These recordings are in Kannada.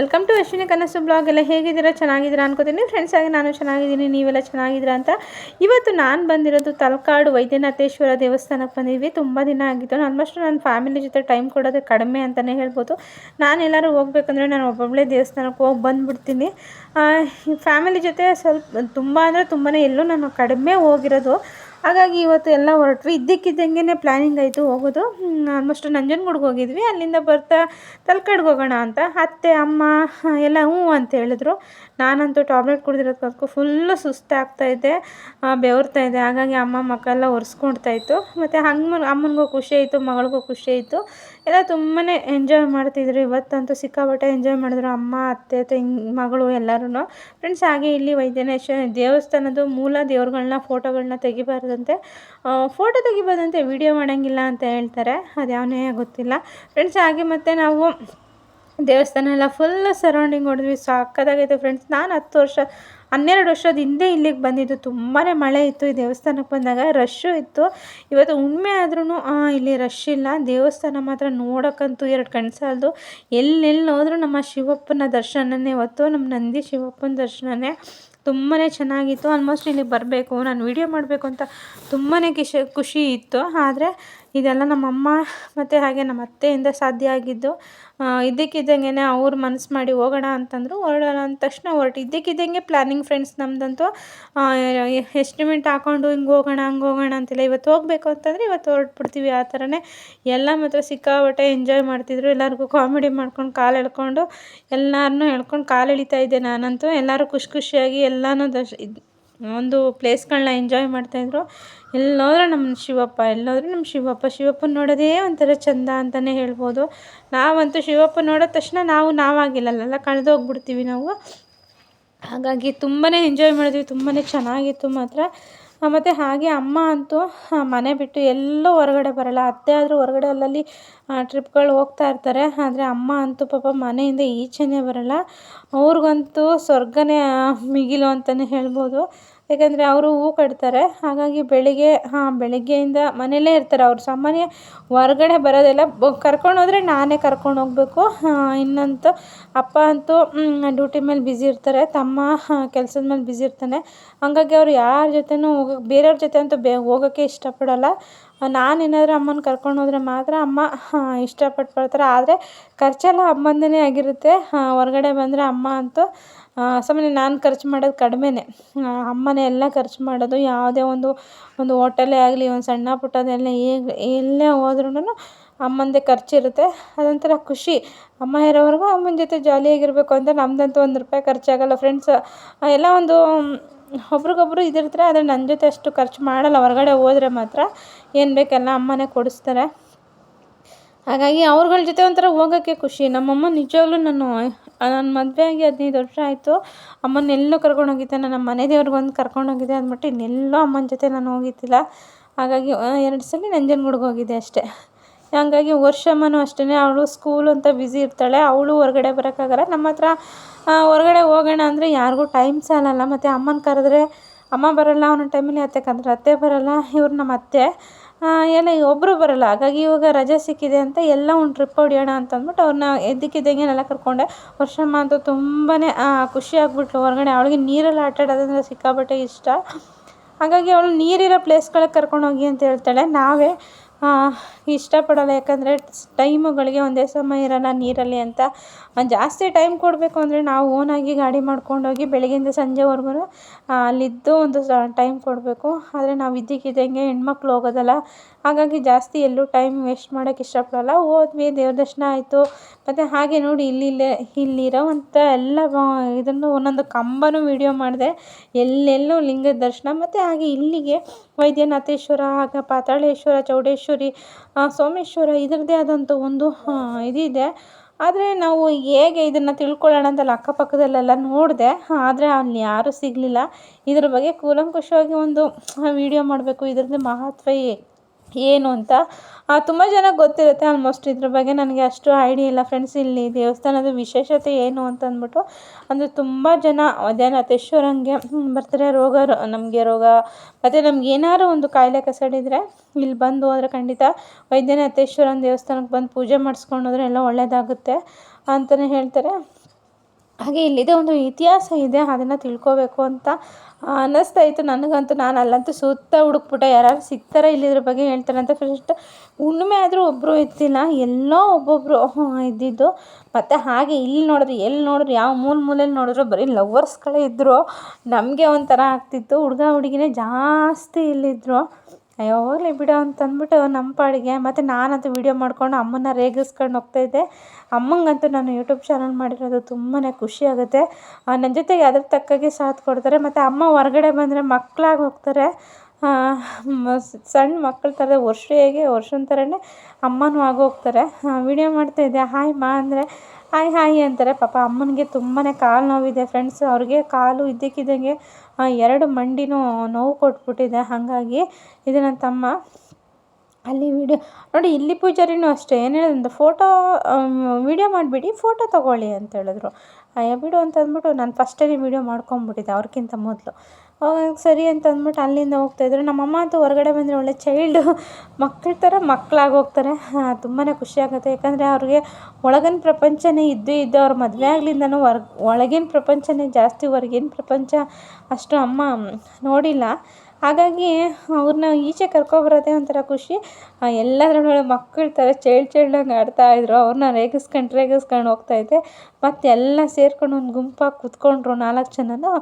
ವೆಲ್ಕಮ್ ಟು ಅಶ್ವಿನಿ ಕನಸು ಬ್ಲಾಗ್. ಎಲ್ಲ ಹೇಗಿದ್ದೀರಾ? ಚೆನ್ನಾಗಿದ್ದೀರಾ ಅನ್ಕೋತೀನಿ. ಫ್ರೆಂಡ್ಸ್ ಆಗಿ ನಾನು ಚೆನ್ನಾಗಿದ್ದೀನಿ, ನೀವೆಲ್ಲ ಚೆನ್ನಾಗಿದ್ದೀರಾ ಅಂತ. ಇವತ್ತು ನಾನು ಬಂದಿರೋದು ತಲಕಾಡು ವೈದ್ಯನಾಥೇಶ್ವರ ದೇವಸ್ಥಾನಕ್ಕೆ ಬಂದಿದ್ವಿ. ತುಂಬ ದಿನ ಆಗಿತ್ತು. ಆಲ್ಮೋಸ್ಟ್ ನನ್ನ ಫ್ಯಾಮಿಲಿ ಜೊತೆ ಟೈಮ್ ಕೊಡೋದು ಕಡಿಮೆ ಅಂತಲೇ ಹೇಳ್ಬೋದು. ನಾನು ಎಲ್ಲರೂ ಹೋಗ್ಬೇಕಂದ್ರೆ ನಾನು ಒಬ್ಬೊಬ್ಬಳೇ ದೇವಸ್ಥಾನಕ್ಕೆ ಹೋಗಿ ಬಂದುಬಿಡ್ತೀನಿ. ಫ್ಯಾಮಿಲಿ ಜೊತೆ ಸ್ವಲ್ಪ ತುಂಬ ಅಂದರೆ ತುಂಬಾ ಎಲ್ಲೂ ನಾನು ಕಡಿಮೆ ಹೋಗಿರೋದು. ಹಾಗಾಗಿ ಇವತ್ತು ಎಲ್ಲ ಹೊರಟ್ವಿ. ಇದ್ದಕ್ಕಿದ್ದಂಗೆ ಪ್ಲ್ಯಾನಿಂಗ್ ಆಯಿತು ಹೋಗೋದು. ಆಲ್ಮೋಸ್ಟ್ ನಂಜನಗೂಡ್ಗೆ ಹೋಗಿದ್ವಿ. ಅಲ್ಲಿಂದ ಬರ್ತಾ ತಲ್ಕಡ್ಗೆ ಹೋಗೋಣ ಅಂತ. ಅತ್ತೆ, ಅಮ್ಮ, ಎಲ್ಲ ಹ್ಞೂ ಅಂತ ಹೇಳಿದ್ರು. ನಾನಂತೂ ಟ್ಯಾಬ್ಲೆಟ್ ಕುಡಿದಿರೋದಕ್ಕೂ ಫುಲ್ಲು ಸುಸ್ತಾಗ್ತಾಯಿದ್ದೆ ಬೆವರ್ತಾ ಇದೆ ಹಾಗಾಗಿ ಅಮ್ಮ ಮಕ್ಕ ಎಲ್ಲ ಒರೆಸ್ಕೊಳ್ತಾ ಇತ್ತು. ಮತ್ತು ಹಂಗೆ ಅಮ್ಮನಿಗೂ ಖುಷಿ ಆಯಿತು, ಮಗಳಿಗೂ ಖುಷಿ ಆಯಿತು. ಎಲ್ಲ ತುಂಬಾ ಎಂಜಾಯ್ ಮಾಡ್ತಿದ್ರು. ಇವತ್ತಂತೂ ಸಿಕ್ಕಾಪಟ್ಟೆ ಎಂಜಾಯ್ ಮಾಡಿದ್ರು. ಅಮ್ಮ, ಅತ್ತೆ ತಂಗಿ ಮಗಳು ಎಲ್ಲರೂ ಫ್ರೆಂಡ್ಸ್ ಹಾಗೆ ಇಲ್ಲಿ ವೈದ್ಯನೇಶ್ವರ ದೇವಸ್ಥಾನದ ಮೂಲ ದೇವ್ರುಗಳ್ನ ಫೋಟೋಗಳನ್ನ ತೆಗಿಬಾರ್ದಂತೆ ಫೋಟೋ ತೆಗಿಬಾರ್ದಂತೆ ವಿಡಿಯೋ ಮಾಡೋಂಗಿಲ್ಲ ಅಂತ ಹೇಳ್ತಾರೆ. ಅದು ಯಾವನೇ ಗೊತ್ತಿಲ್ಲ. ಫ್ರೆಂಡ್ಸ್ ಹಾಗೆ ಮತ್ತು ನಾವು ದೇವಸ್ಥಾನ ಎಲ್ಲ ಫುಲ್ ಸರೌಂಡಿಂಗ್ ನೋಡಿದ್ವಿ. ಸಕ್ಕತ್ತಾಗೈತೆ ಫ್ರೆಂಡ್ಸ್ ನಾನು ಹತ್ತು ವರ್ಷ, ಹನ್ನೆರಡು ವರ್ಷದ ಹಿಂದೆ ಇಲ್ಲಿಗೆ ಬಂದಿದ್ದು. ತುಂಬಾ ಮಳೆ ಇತ್ತು ಈ ದೇವಸ್ಥಾನಕ್ಕೆ ಬಂದಾಗ. ರಶ್ಶು ಇತ್ತು. ಇವತ್ತು ಉಣ್ಮೆ ಆದ್ರೂ ಇಲ್ಲಿ ರಶ್ ಇಲ್ಲ. ದೇವಸ್ಥಾನ ಮಾತ್ರ ನೋಡೋಕ್ಕಂತೂ ಎರಡು ಕಣ್ಣು ಸಾಲದು ಎಲ್ಲೆಲ್ಲಿ ಹೋದ್ರೂ ನಮ್ಮ ಶಿವಪ್ಪನ ದರ್ಶನನೇ. ಇವತ್ತು ನಮ್ಮ ನಂದಿ ಶಿವಪ್ಪನ ದರ್ಶನನೇ. ತುಂಬಾ ಚೆನ್ನಾಗಿತ್ತು. ಆಲ್ಮೋಸ್ಟ್ ಇಲ್ಲಿಗೆ ಬರಬೇಕು. ನಾನು ವೀಡಿಯೋ ಮಾಡಬೇಕು ಅಂತ ತುಂಬಾ ಖುಷಿ ಇತ್ತು. ಆದರೆ ಇದೆಲ್ಲ ನಮ್ಮಮ್ಮ ಮತ್ತು ಹಾಗೆ ನಮ್ಮ ಅತ್ತೆಯಿಂದ ಸಾಧ್ಯ ಆಗಿದ್ದು ಇದ್ದಕ್ಕಿದ್ದಂಗೆ ಅವ್ರು ಮನಸ್ಸು ಮಾಡಿ ಹೋಗೋಣ ಅಂತಂದರು, ಹೊರಡೋಣ ಅಂದ ತಕ್ಷಣ ಹೊರಟು. ಇದ್ದಕ್ಕಿದ್ದಂಗೆ ಪ್ಲ್ಯಾನಿಂಗ್ ಫ್ರೆಂಡ್ಸ್ ನಮ್ಮದಂತೂ ಎಸ್ಟಿಮೇಟ್ ಹಾಕ್ಕೊಂಡು ಹಿಂಗೆ ಹೋಗೋಣ, ಹಂಗೆ ಹೋಗೋಣ ಅಂತಿಲ್ಲ ಇವತ್ತು ಹೋಗಬೇಕು ಅಂತಂದರೆ ಇವತ್ತು ಹೊರಟ್ಬಿಡ್ತೀವಿ ಆ ಥರನೇ ಎಲ್ಲ ಮಾತ್ರ ಸಿಕ್ಕಾಪಟ್ಟೆ ಎಂಜಾಯ್ ಮಾಡ್ತಿದ್ರು. ಎಲ್ಲರಿಗೂ ಕಾಮಿಡಿ ಮಾಡ್ಕೊಂಡು ಕಾಲು ಎಳ್ಕೊಂಡು ಎಲ್ಲರನ್ನೂ ಎಳ್ಕೊಂಡು ಕಾಲು ಎಳಿತಾ ಇದ್ದೆ ನಾನಂತೂ. ಎಲ್ಲರೂ ಖುಷಿ ಖುಷಿಯಾಗಿ ಎಲ್ಲನೂ ದರ್ಶ ಒಂದು ಪ್ಲೇಸ್ಗಳನ್ನ ಎಂಜಾಯ್ ಮಾಡ್ತಾಯಿದ್ರು. ಎಲ್ಲೋದ್ರೂ ನಮ್ಮ ಶಿವಪ್ಪ, ಎಲ್ಲೋದ್ರೂ ನಮ್ಮ ಶಿವಪ್ಪ, ಶಿವಪ್ಪನ ನೋಡೋದೇ ಒಂಥರ ಚಂದ ಅಂತಲೇ ಹೇಳ್ಬೋದು. ನಾವಂತೂ ಶಿವಪ್ಪ ನೋಡಿದ ತಕ್ಷಣ ನಾವು ನಾವಾಗಿಲ್ಲಲ್ಲ ಕಳೆದೋಗ್ಬಿಡ್ತೀವಿ ನಾವು. ಹಾಗಾಗಿ ತುಂಬಾ ಎಂಜಾಯ್ ಮಾಡಿದ್ವಿ ತುಂಬಾ ಚೆನ್ನಾಗಿತ್ತು ಮಾತ್ರ. ಮತ್ತು ಹಾಗೆ ಅಮ್ಮ ಅಂತೂ ಮನೆ ಬಿಟ್ಟು ಎಲ್ಲೂ ಹೊರಗಡೆ ಬರೋಲ್ಲ. ಅತ್ತೆ ಆದರೂ ಹೊರಗಡೆ ಅಲ್ಲಲ್ಲಿ ಟ್ರಿಪ್ಗಳು ಹೋಗ್ತಾ ಇರ್ತಾರೆ. ಆದರೆ ಅಮ್ಮ ಅಂತೂ ಪಾಪ ಮನೆಯಿಂದ ಈಚೆನೇ ಬರೋಲ್ಲ. ಅವ್ರಿಗಂತೂ ಸ್ವರ್ಗನೇ ಮಿಗಿಲು ಅಂತಲೇ ಹೇಳ್ಬೋದು. ಯಾಕಂದರೆ ಅವರು ಹೂ ಕಟ್ತಾರೆ. ಹಾಗಾಗಿ ಬೆಳಿಗ್ಗೆ, ಹಾಂ, ಬೆಳಿಗ್ಗೆಯಿಂದ ಮನೆಯಲ್ಲೇ ಇರ್ತಾರೆ ಅವ್ರು. ಸಾಮಾನ್ಯ ಹೊರ್ಗಡೆ ಬರೋದಿಲ್ಲ. ಕರ್ಕೊಂಡು ಹೋದರೆ ನಾನೇ ಕರ್ಕೊಂಡು ಹೋಗಬೇಕು. ಇನ್ನಂತೂ ಅಪ್ಪ ಅಂತೂ ಡ್ಯೂಟಿ ಮೇಲೆ ಬ್ಯುಸಿ ಇರ್ತಾರೆ. ತಮ್ಮ ಕೆಲ್ಸದ ಮೇಲೆ ಬ್ಯುಸಿ ಇರ್ತಾನೆ. ಹಾಗಾಗಿ ಅವರು ಯಾರ ಜೊತೆನೂ ಹೋಗೋಕೆ ಬೇರೆಯವ್ರ ಜೊತೆ ಅಂತೂ ಬೇ, ಹೋಗೋಕ್ಕೆ ಇಷ್ಟಪಡೋಲ್ಲ. ನಾನೇನಾದರೂ ಅಮ್ಮನ ಕರ್ಕೊಂಡು ಹೋದರೆ ಮಾತ್ರ ಅಮ್ಮ ಇಷ್ಟಪಟ್ಟು ಬರ್ತಾರೆ ಆದರೆ ಖರ್ಚೆಲ್ಲ ಅಮ್ಮಂದೇ ಆಗಿರುತ್ತೆ. ಹೊರಗಡೆ ಬಂದರೆ ಅಮ್ಮ ಅಂತೂ ಸುಮ್ಮನೆ ನಾನು ಖರ್ಚು ಮಾಡೋದು ಕಡಿಮೆನೇ. ಅಮ್ಮನೇ ಎಲ್ಲ ಖರ್ಚು ಮಾಡೋದು, ಯಾವುದೇ ಒಂದು ಒಂದು ಹೋಟೆಲೇ ಆಗಲಿ, ಒಂದು ಸಣ್ಣ ಪುಟ್ಟದೆಲ್ಲ ಹೇಗೆ, ಎಲ್ಲೇ ಹೋದ್ರೂ ಅಮ್ಮಂದೇ ಖರ್ಚಿರುತ್ತೆ ಅದೊಂಥರ ಖುಷಿ. ಅಮ್ಮ ಇರೋವರೆಗೂ ಅಮ್ಮನ ಜೊತೆ ಜಾಲಿಯಾಗಿರಬೇಕು ಅಂತ ನಮ್ಮದಂತೂ ಒಂದು ರೂಪಾಯಿ ಖರ್ಚಾಗಲ್ಲ ಫ್ರೆಂಡ್ಸ್ ಎಲ್ಲ ಒಂದು, ಒಬ್ರಿಗೊಬ್ರು ಇದಿರ್ತಾರೆ ಆದರೆ ನನ್ನ ಜೊತೆ ಅಷ್ಟು ಖರ್ಚು ಮಾಡಲ್ಲ. ಹೊರಗಡೆ ಹೋದರೆ ಮಾತ್ರ ಏನು ಬೇಕೆಲ್ಲ ಅಮ್ಮನೇ ಕೊಡಿಸ್ತಾರೆ. ಹಾಗಾಗಿ ಅವ್ರುಗಳ ಜೊತೆ ಒಂಥರ ಹೋಗೋಕ್ಕೆ ಖುಷಿ. ನಮ್ಮಮ್ಮ ನಿಜವಾಗ್ಲೂ ನಾನು ನನ್ನ ಮದುವೆ ಆಗಿ ಹದಿನೈದು ವರ್ಷ ಆಯಿತು. ಅಮ್ಮನ ಎಲ್ಲೂ ಕರ್ಕೊಂಡು ಹೋಗಿದ್ದೆ. ನನ್ನ ಮನೆ ದೇವ್ರಿಗೊಂದು ಕರ್ಕೊಂಡು ಹೋಗಿದ್ದೆ. ಅಂದ್ಬಿಟ್ಟು ಇನ್ನೆಲ್ಲೂ ಅಮ್ಮನ ಜೊತೆ ನಾನು ಹೋಗಿದ್ದಿಲ್ಲ. ಹಾಗಾಗಿ ಎರಡು ಸಲ ನಂಜನಗೂಡ್ಗೆ ಹೋಗಿದ್ದೆ ಅಷ್ಟೇ. ಹಾಗಾಗಿ ವರ್ಷಮ್ಮನೂ ಅಷ್ಟೇ ಅವಳು ಸ್ಕೂಲ್ ಅಂತ ಬ್ಯುಸಿ ಇರ್ತಾಳೆ. ಅವಳು ಹೊರಗಡೆ ಬರೋಕ್ಕಾಗಲ್ಲ. ನಮ್ಮ ಹತ್ರ ಹೊರಗಡೆ ಹೋಗೋಣ ಅಂದರೆ ಯಾರಿಗೂ ಟೈಮ್ ಸಾಲಲ್ಲ. ಮತ್ತು ಅಮ್ಮನ ಕರೆದ್ರೆ ಅಮ್ಮ ಬರೋಲ್ಲ. ಒಂದೊಂದು ಟೈಮಲ್ಲಿ ಅತ್ತೆ ಕರೆದ್ರೆ ಅತ್ತೆ ಬರೋಲ್ಲ. ಇವ್ರು ನಮ್ಮ ಅತ್ತೆ. ಎಲ್ಲ ಒಬ್ಬರು ಬರೋಲ್ಲ. ಹಾಗಾಗಿ ಇವಾಗ ರಜೆ ಸಿಕ್ಕಿದೆ ಅಂತ ಎಲ್ಲ ಒಂದು ಟ್ರಿಪ್ ಹೊಡಿಯೋಣ ಅಂತ ಅಂದ್ಬಿಟ್ಟು ಅವ್ರನ್ನ ಇದ್ದಕ್ಕಿದ್ದಂಗೆನೆಲ್ಲ ಕರ್ಕೊಂಡೆ. ವರ್ಷಮ್ಮ ಅಂತ ತುಂಬಾ ಖುಷಿ ಆಗಿಬಿಟ್ಲು. ಹೊರಗಡೆ ಅವಳಿಗೆ ನೀರಲ್ಲಿ ಆಟ ಆಡೋದಂದ್ರೆ ಸಿಕ್ಕಾಪಟ್ಟೆ ಇಷ್ಟ. ಹಾಗಾಗಿ ಅವಳು ನೀರಿರೋ ಪ್ಲೇಸ್ಗಳಿಗೆ ಕರ್ಕೊಂಡೋಗಿ ಅಂತ ಹೇಳ್ತಾಳೆ. ನಾವೇ ಇಷ್ಟಪಡೋಲ್ಲ. ಯಾಕಂದರೆ ಟೈಮುಗಳಿಗೆ ಒಂದೇ ಸಮಯ ಇರೋಲ್ಲ ನೀರಲ್ಲಿ ಅಂತ. ಜಾಸ್ತಿ ಟೈಮ್ ಕೊಡಬೇಕು ಅಂದರೆ ನಾವು ಓನಾಗಿ ಗಾಡಿ ಮಾಡ್ಕೊಂಡೋಗಿ ಬೆಳಗ್ಗೆಯಿಂದ ಸಂಜೆವರೆಗೂ ಅಲ್ಲಿದ್ದು ಒಂದು ಟೈಮ್ ಕೊಡಬೇಕು. ಆದರೆ ನಾವು ಇದ್ದಕ್ಕಿದ್ದಂಗೆ ಹೆಣ್ಮಕ್ಳು ಹೋಗೋದಲ್ಲ. ಹಾಗಾಗಿ ಜಾಸ್ತಿ ಎಲ್ಲೂ ಟೈಮ್ ವೇಸ್ಟ್ ಮಾಡೋಕ್ಕೆ ಇಷ್ಟಪಡೋಲ್ಲ. ಹೋದ್ವಿ ದೇವ್ರ ದರ್ಶನ ಆಯಿತು. ಮತ್ತು ಹಾಗೆ ನೋಡಿ ಇಲ್ಲಿ ಇಲ್ಲಿರೋವಂಥ ಎಲ್ಲ ಇದನ್ನು ಒಂದೊಂದು ಕಂಬನೂ ವೀಡಿಯೋ ಮಾಡಿದೆ. ಎಲ್ಲೆಲ್ಲೂ ಲಿಂಗದ ದರ್ಶನ. ಮತ್ತು ಹಾಗೆ ಇಲ್ಲಿಗೆ ವೈದ್ಯನಾಥೇಶ್ವರ, ಆಗ ಪಾತಾಳೇಶ್ವರ, ಚೌಡೇಶ್ವರಿ ಸೋಮೇಶ್ವರ ಇದರದ್ದೇ ಆದಂಥ ಒಂದು ಇದಿದೆ. ಆದರೆ ನಾವು ಹೇಗೆ ಇದನ್ನು ತಿಳ್ಕೊಳ್ಳೋಣ ಅಂತ ಅಲ್ಲಿ ಅಕ್ಕಪಕ್ಕದಲ್ಲೆಲ್ಲ ನೋಡಿದೆ. ಆದರೆ ಅಲ್ಲಿ ಯಾರೂ ಸಿಗಲಿಲ್ಲ. ಇದ್ರ ಬಗ್ಗೆ ಕೂಲಂಕುಷವಾಗಿ ಒಂದು ವಿಡಿಯೋ ಮಾಡಬೇಕು. ಇದ್ರದ್ದು ಮಹತ್ವ ಏನು ಅಂತ. ತುಂಬ ಜನಕ್ಕೆ ಗೊತ್ತಿರುತ್ತೆ ಆಲ್ಮೋಸ್ಟ್ ಇದ್ರ ಬಗ್ಗೆ. ನನಗೆ ಅಷ್ಟು ಐಡಿಯಾ ಇಲ್ಲ ಫ್ರೆಂಡ್ಸ್ ಇಲ್ಲಿ ದೇವಸ್ಥಾನದ ವಿಶೇಷತೆ ಏನು ಅಂತ ಅಂದ್ಬಿಟ್ಟು ಅಂದರೆ ತುಂಬ ಜನ ಅದೇನಾಥೇಶ್ವರಂಗೆ ಬರ್ತಾರೆ. ರೋಗ ನಮಗೆ ರೋಗ, ಮತ್ತು ನಮ್ಗೆ ಏನಾದ್ರು ಒಂದು ಕಾಯಿಲೆ ಕಸಡಿದ್ರೆ ಇಲ್ಲಿ ಬಂದು ಹೋದ್ರೆ ಖಂಡಿತ ವೈದ್ಯನಾಥೇಶ್ವರನ ದೇವಸ್ಥಾನಕ್ಕೆ ಬಂದು ಪೂಜೆ ಮಾಡಿಸ್ಕೊಂಡು ಹೋದ್ರೆ ಎಲ್ಲ ಒಳ್ಳೆಯದಾಗುತ್ತೆ ಅಂತಲೇ ಹೇಳ್ತಾರೆ. ಹಾಗೆ ಇಲ್ಲಿದೆ ಒಂದು ಇತಿಹಾಸ ಇದೆ, ಅದನ್ನು ತಿಳ್ಕೊಬೇಕು ಅಂತ ಅನ್ನಿಸ್ತಾ ಇತ್ತು ನನಗಂತೂ. ನಾನು ಅಲ್ಲಂತೂ ಸುತ್ತ ಹುಡುಕ್ಬಿಟ್ಟೆ ಯಾರು ಸಿಗ್ತಾರೆ ಇಲ್ಲಿದ್ರ ಬಗ್ಗೆ ಹೇಳ್ತಾರೆ ಅಂತ ಫಸ್ಟ್ ಹುಣ್ಣಿಮೆ ಆದರೂ ಒಬ್ಬರು ಇದ್ದಿಲ್ಲ ಎಲ್ಲೋ ಒಬ್ಬೊಬ್ಬರು ಇದ್ದಿದ್ದು. ಮತ್ತು ಹಾಗೆ ಇಲ್ಲಿ ನೋಡಿದ್ರು, ಎಲ್ಲಿ ನೋಡಿದ್ರು, ಯಾವ ಮೂಲ ಮೂಲೆಯಲ್ಲಿ ನೋಡಿದ್ರು, ಬರೀ ಲವ್ವರ್ಸ್ಗಳೇ ಇದ್ದರು ನಮಗೆ ಒಂಥರ ಆಗ್ತಿತ್ತು. ಹುಡುಗ ಹುಡುಗಿನೇ ಜಾಸ್ತಿ ಇಲ್ಲಿದ್ದರು ಅಯ್ಯೋ, ಹೋಗ್ಲಿ ಬಿಡು ಅಂತ ಅಂದ್ಬಿಟ್ಟು ನಮ್ಮ ಪಾಡಿಗೆ ಮತ್ತು ನಾನಂತೂ ವೀಡಿಯೋ ಮಾಡ್ಕೊಂಡು ಅಮ್ಮನ್ನ ರೇಗಿಸ್ಕೊಂಡು ಹೋಗ್ತಾಯಿದ್ದೆ ಅಮ್ಮಂಗಂತೂ ನಾನು ಯೂಟ್ಯೂಬ್ ಚಾನಲ್ ಮಾಡಿರೋದು ತುಂಬಾ ಖುಷಿ ಆಗುತ್ತೆ. ನನ್ನ ಜೊತೆಗೆ ಅದ್ರ ತಕ್ಕಾಗೆ ಸಾಥ್ ಕೊಡ್ತಾರೆ. ಮತ್ತು ಅಮ್ಮ ಹೊರಗಡೆ ಬಂದರೆ ಮಕ್ಕಳಾಗಿ ಹೋಗ್ತಾರೆ. ಸಣ್ಣ ಮಕ್ಕಳ ಥರ ವರ್ಷ ಹೇಗೆ, ವರ್ಷನ ಥರನೇ ಅಮ್ಮನೂ ಆಗೋಗ್ತಾರೆ. ವೀಡಿಯೋ ಮಾಡ್ತಾಯಿದ್ದೆ ಹಾಯ್ ಮಾ, ಅಂದರೆ ಹಾಯ್ ಹಾಯ್ ಅಂತಾರೆ. ಪಾಪ ಅಮ್ಮನಿಗೆ ತುಂಬಾ ಕಾಲು ನೋವಿದೆ ಫ್ರೆಂಡ್ಸ್ ಅವ್ರಿಗೆ ಕಾಲು ಇದ್ದಕ್ಕಿದ್ದಂಗೆ ಎರಡು ಮಂಡಿನೂ ನೋವು ಕೊಟ್ಬಿಟ್ಟಿದೆ. ಹಾಗಾಗಿ ಇದು ನನ್ನ ತಮ್ಮ. ಅಲ್ಲಿ ವಿಡಿಯೋ ನೋಡಿ ಇಲ್ಲಿ ಪೂಜಾರಿನೂ ಅಷ್ಟೇ. ಏನು ಹೇಳಿದ್ರು ಫೋಟೋ ವೀಡಿಯೋ ಮಾಡಿಬಿಡಿ ಫೋಟೋ ತೊಗೊಳ್ಳಿ ಅಂತ ಹೇಳಿದ್ರು. ಅಯ್ಯೋ ಬಿಡು ಅಂತ ಅಂದ್ಬಿಟ್ಟು ನಾನು ಫಸ್ಟೇ ವೀಡಿಯೋ ಮಾಡ್ಕೊಂಬಿಟ್ಟಿದ್ದೆ ಅವ್ರಿಗಿಂತ ಮೊದಲು. ಅವಾಗ ಸರಿ ಅಂತ ಅಂದ್ಬಿಟ್ಟು ಅಲ್ಲಿಂದ ಹೋಗ್ತಾಯಿದ್ರು ನಮ್ಮಮ್ಮ ಅಂತೂ ಹೊರಗಡೆ ಬಂದರೆ ಒಳ್ಳೆ ಚೈಲ್ಡು ಮಕ್ಕಳ ಥರ ಮಕ್ಕಳಾಗಿ ಹೋಗ್ತಾರೆ. ತುಂಬಾ ಖುಷಿ ಆಗುತ್ತೆ. ಯಾಕಂದರೆ ಅವ್ರಿಗೆ ಒಳಗಿನ ಪ್ರಪಂಚನೇ ಇದ್ದು ಇದ್ದು ಅವ್ರ ಮದುವೆ ಆಗ್ಲಿಂದನೂ ಹೊರ ಒಳಗಿನ ಪ್ರಪಂಚನೇ ಜಾಸ್ತಿ ಹೊರ್ಗಿನ ಪ್ರಪಂಚ ಅಷ್ಟು ಅಮ್ಮ ನೋಡಿಲ್ಲ. ಹಾಗಾಗಿ ಅವ್ರನ್ನ ಈಚೆ ಕರ್ಕೊಬರೋದೇ ಒಂಥರ ಖುಷಿ. ಎಲ್ಲದ್ರಲ್ಲೂ ಮಕ್ಕಳ ಥರ ಚೈಲ್ಡ್ ಚೈಲ್ಡಾಗಿ ಆಡ್ತಾಯಿದ್ರು ಅವ್ರನ್ನ ರೇಗಿಸ್ಕೊಂಡು ರೇಗಿಸ್ಕೊಂಡು ಹೋಗ್ತಾಯಿದ್ದೆ ಮತ್ತು ಎಲ್ಲ ಸೇರ್ಕೊಂಡು ಒಂದು ಗುಂಪಾಗಿ ಕೂತ್ಕೊಂಡ್ರು ನಾಲ್ಕು ಜನನೂ.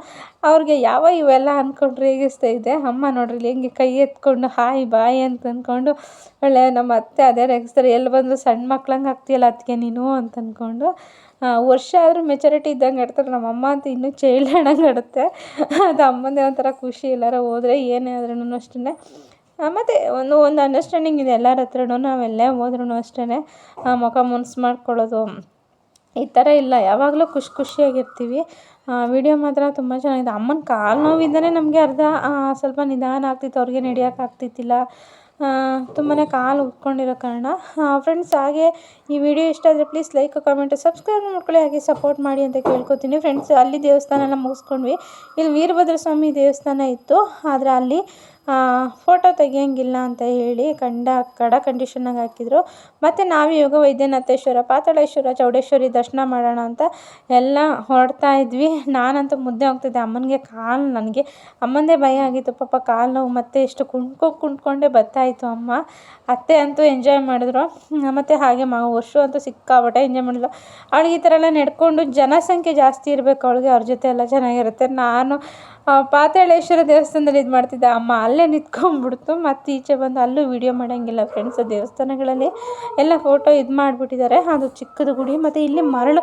ಅವ್ರಿಗೆ ಯಾವ ಇವೆಲ್ಲ ಅಂದ್ಕೊಂಡು ರೇಗಿಸ್ತಾ ಇದ್ದೆ, ಅಮ್ಮ ನೋಡ್ರಿ, ಹೆಂಗೆ ಕೈ ಎತ್ಕೊಂಡು ಹಾಯ್ ಬಾಯ್ ಅಂತ ಅಂದ್ಕೊಂಡು ಒಳ್ಳೆ ನಮ್ಮ ಅತ್ತೆ ಅದೇ ರೇಗಿಸ್ತಾರೆ ಎಲ್ಲಿ ಬಂದರೂ ಸಣ್ಣ ಮಕ್ಳಂಗೆ ಆಗ್ತೀಯಲ್ಲ ಅದಕ್ಕೆ ನೀನು ಅಂತ ಅಂದ್ಕೊಂಡು ವರ್ಷ ಆದರೂ ಮೆಚುರಿಟಿ ಇದ್ದಂಗೆ ಆಡ್ತಾರೆ. ಅಮ್ಮ ಅಂತೂ ಇನ್ನೂ ಚೈಲ್ಡ್ ಆಡಂಗೆ ಆಡುತ್ತೆ. ಅದು ಅಮ್ಮಂದೇ ಒಂಥರ ಖುಷಿ ಎಲ್ಲಾರ ಹೋದರೆ ಏನೇ ಆದ್ರೂ ಅಷ್ಟೇ ಮತ್ತು ಒಂದು ಒಂದು ಅಂಡರ್ಸ್ಟ್ಯಾಂಡಿಂಗ್ ಇದೆ ಎಲ್ಲರ ಹತ್ರನೂ. ನಾವೆಲ್ಲೇ ಹೋದ್ರೂ ಅಷ್ಟೇ ಮುಖ ಮುನ್ಸು ಮಾಡ್ಕೊಳ್ಳೋದು ಈ ಥರ ಇಲ್ಲ. ಯಾವಾಗಲೂ ಖುಷಿ ಖುಷಿಯಾಗಿರ್ತೀವಿ. ವಿಡಿಯೋ ಮಾತ್ರ ತುಂಬ ಚೆನ್ನಾಗಿದೆ. ಅಮ್ಮನ ಕಾಲು ನೋವಿಂದಲೇ ನಮಗೆ ಅರ್ಧ ಸ್ವಲ್ಪ ನಿಧಾನ ಆಗ್ತಿತ್ತು. ಅವ್ರಿಗೆ ನಡಿಯೋಕೆ ಆಗ್ತಿದ್ದಿಲ್ಲ ತುಂಬಾ ಕಾಲು ಉದ್ಕೊಂಡಿರೋ ಕಾರಣ. ಫ್ರೆಂಡ್ಸ್ ಹಾಗೆ ಈ ವಿಡಿಯೋ ಇಷ್ಟ ಆದರೆ ಪ್ಲೀಸ್ ಲೈಕ್ ಕಮೆಂಟ್ ಸಬ್ಸ್ಕ್ರೈಬ್ ಮಾಡ್ಕೊಳ್ಳಿ, ಹಾಗೆ ಸಪೋರ್ಟ್ ಮಾಡಿ ಅಂತ ಕೇಳ್ಕೊತೀನಿ. ಫ್ರೆಂಡ್ಸ್ ಅಲ್ಲಿ ದೇವಸ್ಥಾನ ಎಲ್ಲ ಮುಗಿಸ್ಕೊಂಡ್ವಿ. ಇಲ್ಲಿ ವೀರಭದ್ರ ಸ್ವಾಮಿ ದೇವಸ್ಥಾನ ಇತ್ತು. ಆದರೆ ಅಲ್ಲಿ ಫೋಟೋ ತೆಗಿಯೋಂಗಿಲ್ಲ ಅಂತ ಹೇಳಿ ಕಂಡ, ಕಡ ಕಂಡೀಷನ್ನಾಗಿ ಹಾಕಿದ್ರು. ಮತ್ತು ನಾವು ಯೋಗ ವೈದ್ಯನಾಥೇಶ್ವರ ಪಾತಾಳೇಶ್ವರ, ಚೌಡೇಶ್ವರಿ ದರ್ಶನ ಮಾಡೋಣ ಅಂತ ಎಲ್ಲ ಹೊರಡ್ತಾ ಇದ್ವಿ. ನಾನಂತೂ ಮುದ್ದೆ ಹೋಗ್ತಿದ್ದೆ. ಅಮ್ಮನಿಗೆ ಕಾಲು ನನಗೆ, ಅಮ್ಮಂದೇ ಭಯ ಆಗಿತ್ತು. ಪಾಪ ಕಾಲು ನೋವು, ಮತ್ತು ಎಷ್ಟು ಕುಣ್ಕೊ ಕುಣ್ಕೊಂಡೇ ಬರ್ತಾಯಿತ್ತು ಅಮ್ಮ. ಅತ್ತೆ ಅಂತೂ ಎಂಜಾಯ್ ಮಾಡಿದ್ರು. ಮತ್ತು ಹಾಗೆ ಮ, ವರ್ಷು ಅಂತೂ ಸಿಕ್ಕಾಪಟ್ಟೆ ಎಂಜಾಯ್ ಮಾಡಿದ್ಲು. ಅವಳಿಗೆ ಈ ಥರ ಎಲ್ಲ ನಡ್ಕೊಂಡು ಜನಸಂಖ್ಯೆ ಜಾಸ್ತಿ ಇರಬೇಕು. ಅವಳಿಗೆ ಅವ್ರ ಜೊತೆ ಎಲ್ಲ ಚೆನ್ನಾಗಿರುತ್ತೆ. ನಾನು ಪಾತಾಳೇಶ್ವರ ದೇವಸ್ಥಾನದಲ್ಲಿ ಇದು ಮಾಡ್ತಿದ್ದೆ ಅಮ್ಮ ಅಲ್ಲೇ ನಿಂತ್ಕೊಂಡ್ಬಿಡ್ತು. ಮತ್ತು ಈಚೆ ಬಂದು ಅಲ್ಲೂ ವೀಡಿಯೋ ಮಾಡೋಂಗಿಲ್ಲ ಫ್ರೆಂಡ್ಸ್ ದೇವಸ್ಥಾನಗಳಲ್ಲಿ. ಎಲ್ಲ ಫೋಟೋ ಇದು ಮಾಡಿಬಿಟ್ಟಿದ್ದಾರೆ. ಅದು ಚಿಕ್ಕದು ಗುಡಿ. ಮತ್ತು ಇಲ್ಲಿ ಮರಳು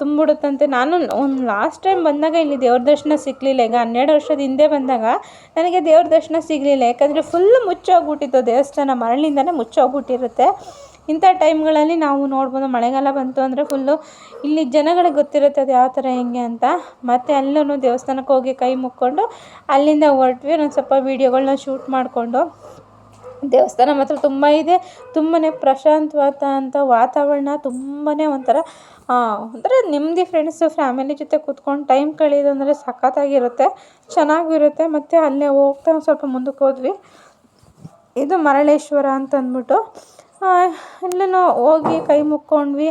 ತುಂಬಿಡುತ್ತಂತೆ. ನಾನು ಒಂದು ಲಾಸ್ಟ್ ಟೈಮ್ ಬಂದಾಗ ಇಲ್ಲಿ ದೇವ್ರ ದರ್ಶನ ಸಿಗಲಿಲ್ಲ. ಈಗ ಹನ್ನೆರಡು ವರ್ಷದ ಹಿಂದೆ ಬಂದಾಗ ನನಗೆ ದೇವ್ರ ದರ್ಶನ ಸಿಗಲಿಲ್ಲ. ಯಾಕಂದರೆ ಫುಲ್ ಮುಚ್ಚೋಗ್ಬಿಟ್ಟಿತ್ತು ದೇವಸ್ಥಾನ. ಮರಳಿಂದಲೇ ಮುಚ್ಚೋಗ್ಬಿಟ್ಟಿರುತ್ತೆ. ಇಂಥ ಟೈಮ್ಗಳಲ್ಲಿ ನಾವು ನೋಡ್ಬೋದು ಮಳೆಗಾಲ ಬಂತು ಅಂದರೆ ಫುಲ್ಲು ಇಲ್ಲಿ ಜನಗಳಿಗೆ ಗೊತ್ತಿರುತ್ತೆ ಅದು ಯಾವ ಥರ ಹೆಂಗೆ ಅಂತ. ಮತ್ತು ಅಲ್ಲೂ ದೇವಸ್ಥಾನಕ್ಕೆ ಹೋಗಿ ಕೈ ಮುಕ್ಕೊಂಡು ಅಲ್ಲಿಂದ ಹೊರಟ್ವಿ, ಒಂದು ಸ್ವಲ್ಪ ವೀಡಿಯೋಗಳನ್ನ ಶೂಟ್ ಮಾಡಿಕೊಂಡು. ದೇವಸ್ಥಾನ ಮಾತ್ರ ತುಂಬ ಇದೆ ತುಂಬಾ ಪ್ರಶಾಂತವಾದ ಅಂಥ ವಾತಾವರಣ ತುಂಬಾ ಒಂಥರ ಒಂಥರ ನೆಮ್ಮದಿ ಫ್ರೆಂಡ್ಸು ಫ್ಯಾಮಿಲಿ ಜೊತೆ ಕೂತ್ಕೊಂಡು ಟೈಮ್ ಕಳೆಯೋದಂದರೆ ಸಖತ್ತಾಗಿರುತ್ತೆ, ಚೆನ್ನಾಗಿರುತ್ತೆ. ಮತ್ತು ಅಲ್ಲೇ ಹೋಗ್ತಾ ಸ್ವಲ್ಪ ಮುಂದಕ್ಕೆ ಹೋದ್ವಿ. ಇದು ಮರಳೇಶ್ವರ ಅಂತ ಇಲ್ಲೂ ಹೋಗಿ ಕೈ ಮುಕ್ಕೊಂಡ್ವಿ.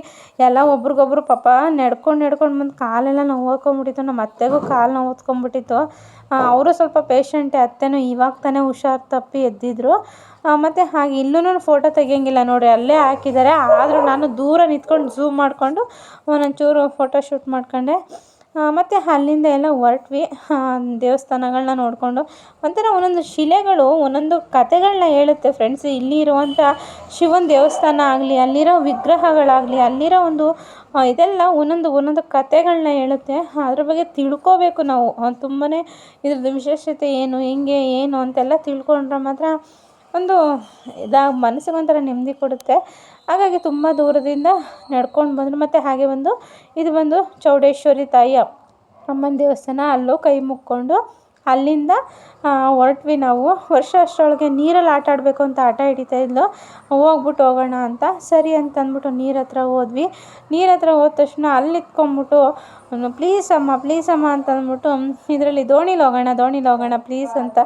ಎಲ್ಲ ಒಬ್ರಿಗೊಬ್ರು ಪಾಪ ನೆಡ್ಕೊಂಡು ನೆಡ್ಕೊಂಡು ಬಂದು ಕಾಲೆಲ್ಲ ನೋವಾಕೊಂಬಿಟ್ಟಿತ್ತು ನಮ್ಮ ಅತ್ತೆಗೂ ಕಾಲು ನೋವು ಅವರು ಸ್ವಲ್ಪ ಪೇಷಂಟೇ ಅತ್ತೆನೂ ಇವಾಗ ತಾನೇ ಹುಷಾರು ತಪ್ಪಿ ಎದ್ದಿದ್ರು. ಮತ್ತು ಹಾಗೆ ಇಲ್ಲೂ ಫೋಟೋ ತೆಗಿಯೋಂಗಿಲ್ಲ ನೋಡಿ, ಅಲ್ಲೇ ಹಾಕಿದ್ದಾರೆ. ಆದರೂ ನಾನು ದೂರ ನಿಂತ್ಕೊಂಡು ಝೂಮ್ ಮಾಡಿಕೊಂಡು ಒಂದೊಂಚೂರು ಫೋಟೋ ಶೂಟ್ ಮಾಡ್ಕೊಂಡೆ. ಮತ್ತು ಅಲ್ಲಿಂದ ಎಲ್ಲ ಹೊರಟ್ವಿ. ದೇವಸ್ಥಾನಗಳನ್ನ ನೋಡಿಕೊಂಡು. ಒಂಥರ ಒಂದೊಂದು ಶಿಲೆಗಳು, ಒಂದೊಂದು ಕಥೆಗಳನ್ನ ಹೇಳುತ್ತೆ ಫ್ರೆಂಡ್ಸ್ ಇಲ್ಲಿ ಇರುವಂಥ ಶಿವನ ದೇವಸ್ಥಾನ ಆಗಲಿ, ಅಲ್ಲಿರೋ ವಿಗ್ರಹಗಳಾಗಲಿ, ಅಲ್ಲಿರೋ ಒಂದು ಇದೆಲ್ಲ ಒಂದೊಂದು ಒಂದೊಂದು ಕಥೆಗಳನ್ನ ಹೇಳುತ್ತೆ. ಅದ್ರ ಬಗ್ಗೆ ತಿಳ್ಕೋಬೇಕು ನಾವು. ತುಂಬಾ ಇದ್ರದ್ದು ವಿಶೇಷತೆ ಏನು, ಹೆಂಗೆ, ಏನು ಅಂತೆಲ್ಲ ತಿಳ್ಕೊಂಡ್ರೆ ಮಾತ್ರ ಒಂದು ಇದಾಗ ಮನಸ್ಸಿಗೆ ಒಂಥರ ನೆಮ್ಮದಿ ಕೊಡುತ್ತೆ. ಹಾಗಾಗಿ ತುಂಬ ದೂರದಿಂದ ನಡ್ಕೊಂಡು ಬಂದರು. ಮತ್ತು ಹಾಗೆ ಒಂದು ಇದು ಬಂದು ಚೌಡೇಶ್ವರಿ ತಾಯಿ ಅಮ್ಮನ ದೇವಸ್ಥಾನ. ಅಲ್ಲೂ ಕೈ ಮುಕ್ಕೊಂಡು ಅಲ್ಲಿಂದ ಹೊರಟ್ವಿ ನಾವು. ವರ್ಷ ಅಷ್ಟರೊಳಗೆ ನೀರಲ್ಲಿ ಆಟ ಆಡಬೇಕು ಅಂತ ಆಟ ಹಿಡಿತಾ ಇದ್ಲು. ಹೋಗ್ಬಿಟ್ಟು ಹೋಗೋಣ ಅಂತ. ಸರಿ ಅಂತ ಅಂದ್ಬಿಟ್ಟು ನೀರು ಹತ್ರ ಹೋದ್ವಿ. ನೀರು ಹತ್ರ ಹೋದ ತಕ್ಷಣ ಅಲ್ಲಿ ಇಟ್ಕೊಂಡ್ಬಿಟ್ಟು ಪ್ಲೀಸ್ ಅಮ್ಮ ಪ್ಲೀಸ್ ಅಮ್ಮ ಅಂತ ಅಂದ್ಬಿಟ್ಟು ಇದರಲ್ಲಿ ದೋಣಿಲಿ ಹೋಗೋಣ ದೋಣಿಲಿ ಹೋಗೋಣ ಪ್ಲೀಸ್ ಅಂತ.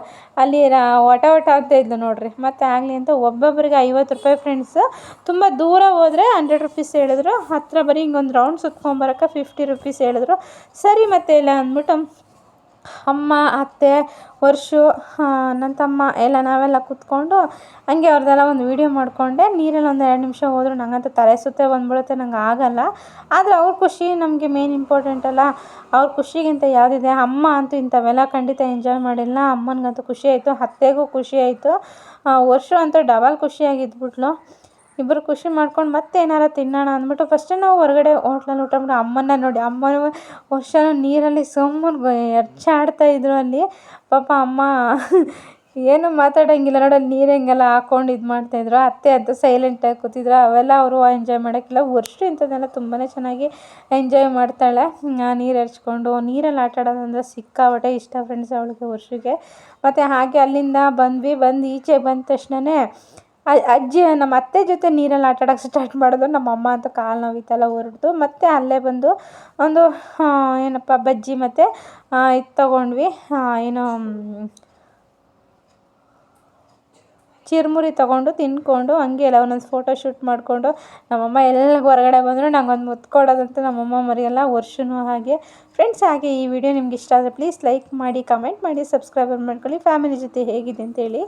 ಅಲ್ಲಿ ರಾ, ವಟ ವಟ ಅಂತ ಇದ್ಲು ನೋಡಿರಿ. ಮತ್ತೆ ಆಗಲಿ ಅಂತ ಒಬ್ಬೊಬ್ಬರಿಗೆ ಐವತ್ತು ರೂಪಾಯಿ ಫ್ರೆಂಡ್ಸ್ ತುಂಬ ದೂರ ಹೋದರೆ ಹಂಡ್ರೆಡ್ ರುಪೀಸ್ ಹೇಳಿದ್ರು. ಹತ್ತಿರ ಬರೀ ಹಿಂಗೊಂದು ರೌಂಡ್ ಸುತ್ಕೊಂಬರಕ್ಕೆ ಫಿಫ್ಟಿ ರುಪೀಸ್ ಹೇಳಿದ್ರು. ಸರಿ ಮತ್ತೆ ಇಲ್ಲ ಅಂದ್ಬಿಟ್ಟು ಅಮ್ಮ, ಅತ್ತೆ, ವರ್ಷು ನನ್ನ ತಮ್ಮ ಎಲ್ಲ ನಾವೆಲ್ಲ ಕೂತ್ಕೊಂಡು ಹಂಗೆ ಅವ್ರದ್ದೆಲ್ಲ ಒಂದು ವೀಡಿಯೋ ಮಾಡಿಕೊಂಡೆ. ನೀರಲ್ಲಿ ಒಂದು ಎರಡು ನಿಮಿಷ ಹೋದ್ರು ನನಗಂತೂ ತಲೆ ಸುತ್ತೇ ಬಂದ್ಬಿಡುತ್ತೆ, ನಂಗೆ ಆಗಲ್ಲ. ಆದರೆ ಅವ್ರ ಖುಷಿ ನಮಗೆ ಮೇನ್ ಇಂಪಾರ್ಟೆಂಟ್ ಅಲ್ಲ. ಅವ್ರ ಖುಷಿಗಿಂತ ಯಾವುದಿದೆ? ಅಮ್ಮ ಅಂತೂ ಇಂಥವೆಲ್ಲ ಖಂಡಿತ ಎಂಜಾಯ್ ಮಾಡಿಲ್ಲ. ಅಮ್ಮನಿಗಂತೂ ಖುಷಿ ಆಯಿತು, ಅತ್ತೆಗೂ ಖುಷಿ ಆಯಿತು. ವರ್ಷ ಅಂತೂ ಡಬಲ್ ಖುಷಿಯಾಗಿದ್ಬಿಟ್ಲು. ಇಬ್ಬರು ಖುಷಿ ಮಾಡ್ಕೊಂಡು ಮತ್ತೆ ಏನಾರ ತಿನ್ನೋಣ ಅಂದ್ಬಿಟ್ಟು ಫಸ್ಟೇ ನಾವು ಹೊರಗಡೆ ಹೋಟ್ಲಲ್ಲಿ ಊಟ ಮಾಡಿ ಅಮ್ಮನ ನೋಡಿ. ಅಮ್ಮನೂ ವರ್ಷ ನೀರಲ್ಲಿ ಸೋಮನ್ ಎರ್ಚಾಡ್ತಾ ಇದ್ರು ಅಲ್ಲಿ. ಪಾಪ ಅಮ್ಮ ಏನು ಮಾತಾಡೋಂಗಿಲ್ಲ. ನೋಡಿ ಅಲ್ಲಿ ನೀರು ಹೆಂಗೆಲ್ಲ ಹಾಕೊಂಡು ಇದು ಮಾಡ್ತಾಯಿದ್ರು ಅತ್ತೆ ಅದು ಸೈಲೆಂಟಾಗಿ ಕೂತಿದ್ರು. ಅವೆಲ್ಲ ಅವರು ಎಂಜಾಯ್ ಮಾಡೋಕ್ಕಿಲ್ಲ. ವರ್ಷ ಇಂಥದ್ದೆಲ್ಲ ತುಂಬಾ ಚೆನ್ನಾಗಿ ಎಂಜಾಯ್ ಮಾಡ್ತಾಳೆ. ನೀರು ಎರ್ಚ್ಕೊಂಡು. ನೀರಲ್ಲಿ ಆಟ ಆಡೋದಂದ್ರೆ ಸಿಕ್ಕಾಪಟ್ಟೆ ಇಷ್ಟ ಫ್ರೆಂಡ್ಸ್ ಅವಳಿಗೆ ವರ್ಷಕ್ಕೆ. ಮತ್ತು ಹಾಗೆ ಅಲ್ಲಿಂದ ಬಂದ್ವಿ. ಬಂದು ಈಚೆ ಬಂದ ತಕ್ಷಣವೇ ಅಜ್ಜಿ ನಮ್ಮ ಅತ್ತೆ ಜೊತೆ ನೀರಲ್ಲಿ ಆಟ ಆಡೋಕೆ ಸ್ಟಾರ್ಟ್ ಮಾಡಿದ್ರು. ನಮ್ಮ ಅಮ್ಮ ಅಂತೂ ಕಾಲು ನೋವಿತ್ತಲ್ಲ ಹೊರಡ್ತು ಮತ್ತು ಅಲ್ಲೇ ಬಂದು ಒಂದು ಏನಪ್ಪ, ಬಜ್ಜಿ ಮತ್ತು ಇದು ತೊಗೊಂಡ್ವಿ. ಏನು, ಚಿರುಮುರಿ ತೊಗೊಂಡು ತಿಂದ್ಕೊಂಡು ಹಂಗೆ ಎಲ್ಲ ಒಂದೊಂದು ಫೋಟೋ ಶೂಟ್ ಮಾಡಿಕೊಂಡು ನಮ್ಮಮ್ಮ ಎಲ್ಲ ಹೊರಗಡೆ ಬಂದರು. ನಂಗೊಂದು ಮುತ್ತು ಕೊಡೋದಂತ ನಮ್ಮಮ್ಮ ಮರಿಯಲ್ಲ ವರ್ಷವೂ ಹಾಗೆ. ಫ್ರೆಂಡ್ಸ್ ಹಾಗೆ ಈ ವಿಡಿಯೋ ನಿಮ್ಗೆ ಇಷ್ಟ ಆದರೆ ಪ್ಲೀಸ್ ಲೈಕ್ ಮಾಡಿ ಕಮೆಂಟ್ ಮಾಡಿ ಸಬ್ಸ್ಕ್ರೈಬರ್ ಮಾಡ್ಕೊಳ್ಳಿ. ಫ್ಯಾಮಿಲಿ ಜೊತೆ ಹೇಗಿದೆ ಅಂತೇಳಿ.